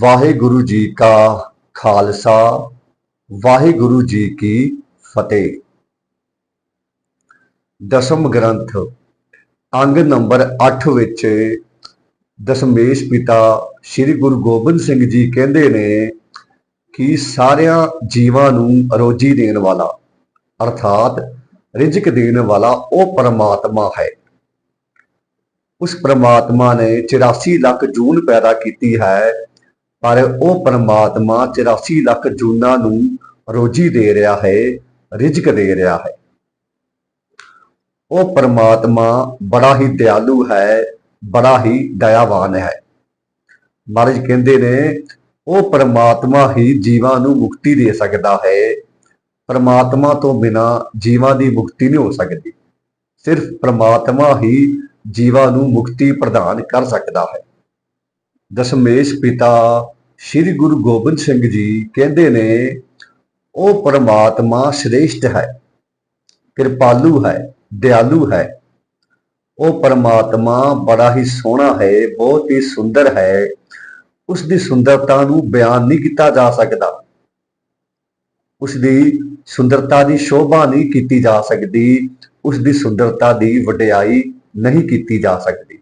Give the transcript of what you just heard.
ਵਾਹਿਗੁਰੂ ਜੀ ਕਾ ਖਾਲਸਾ, ਵਾਹਿਗੁਰੂ ਜੀ ਕੀ ਫਤਿਹ। ਦਸਮ ਗ੍ਰੰਥ, ਅੰਗ ਨੰਬਰ 8 ਵਿੱਚ ਦਸ਼ਮੇਸ਼ ਪਿਤਾ ਸ੍ਰੀ ਗੁਰੂ ਗੋਬਿੰਦ ਸਿੰਘ ਜੀ ਕਹਿੰਦੇ ਨੇ ਕਿ ਸਾਰਿਆਂ ਜੀਵਾਂ ਨੂੰ ਰੋਜੀ ਦੇਣ ਵਾਲਾ, ਅਰਥਾਤ ਰਿਜ਼ਕ ਦੇਣ ਵਾਲਾ ਉਹ ਪਰਮਾਤਮਾ ਹੈ। ਉਸ ਪਰਮਾਤਮਾ ਨੇ 84 ਲੱਖ ਜੂਨ ਪੈਦਾ ਕੀਤੀ ਹੈ। ਪਰ ਉਹ ਪਰਮਾਤਮਾ 84 ਲੱਖ ਜੂਨਾਂ ਨੂੰ ਰੋਜੀ ਦੇ ਰਿਹਾ ਹੈ, ਰਿਜ਼ਕ ਦੇ ਰਿਹਾ ਹੈ। ਉਹ ਪਰਮਾਤਮਾ ਬੜਾ ਹੀ ਦਿਆਲੂ ਹੈ, ਬੜਾ ਹੀ ਦਇਆਵਾਨ ਹੈ। ਮਹਾਰਾਜ ਕਹਿੰਦੇ ਨੇ, ਉਹ ਪਰਮਾਤਮਾ ਹੀ ਜੀਵਾਂ ਨੂੰ ਮੁਕਤੀ ਦੇ ਸਕਦਾ ਹੈ। ਪਰਮਾਤਮਾ ਤੋਂ ਬਿਨਾ ਜੀਵਾਂ ਦੀ ਮੁਕਤੀ ਨਹੀਂ ਹੋ ਸਕਦੀ। ਸਿਰਫ ਪਰਮਾਤਮਾ ਹੀ ਜੀਵਾਂ ਨੂੰ ਮੁਕਤੀ ਪ੍ਰਦਾਨ ਕਰ ਸਕਦਾ ਹੈ। ਦਸ਼ਮੇਸ਼ ਪਿਤਾ ਸ੍ਰੀ ਗੁਰੂ ਗੋਬਿੰਦ ਸਿੰਘ ਜੀ ਕਹਿੰਦੇ ਨੇ, ਉਹ ਪਰਮਾਤਮਾ ਸ਼੍ਰੇਸ਼ਟ ਹੈ, ਕਿਰਪਾਲੂ ਹੈ, ਦਿਆਲੂ ਹੈ। ਉਹ ਪਰਮਾਤਮਾ ਬੜਾ ਹੀ ਸੋਹਣਾ ਹੈ, ਬਹੁਤ ਹੀ ਸੁੰਦਰ ਹੈ। ਉਸ ਦੀ ਸੁੰਦਰਤਾ ਨੂੰ ਬਿਆਨ ਨਹੀਂ ਕੀਤਾ ਜਾ ਸਕਦਾ। ਉਸ ਦੀ ਸੁੰਦਰਤਾ ਦੀ ਸ਼ੋਭਾ ਨਹੀਂ ਕੀਤੀ ਜਾ ਸਕਦੀ। ਉਸ ਦੀ ਸੁੰਦਰਤਾ ਦੀ ਵਡਿਆਈ ਨਹੀਂ ਕੀਤੀ ਜਾ ਸਕਦੀ।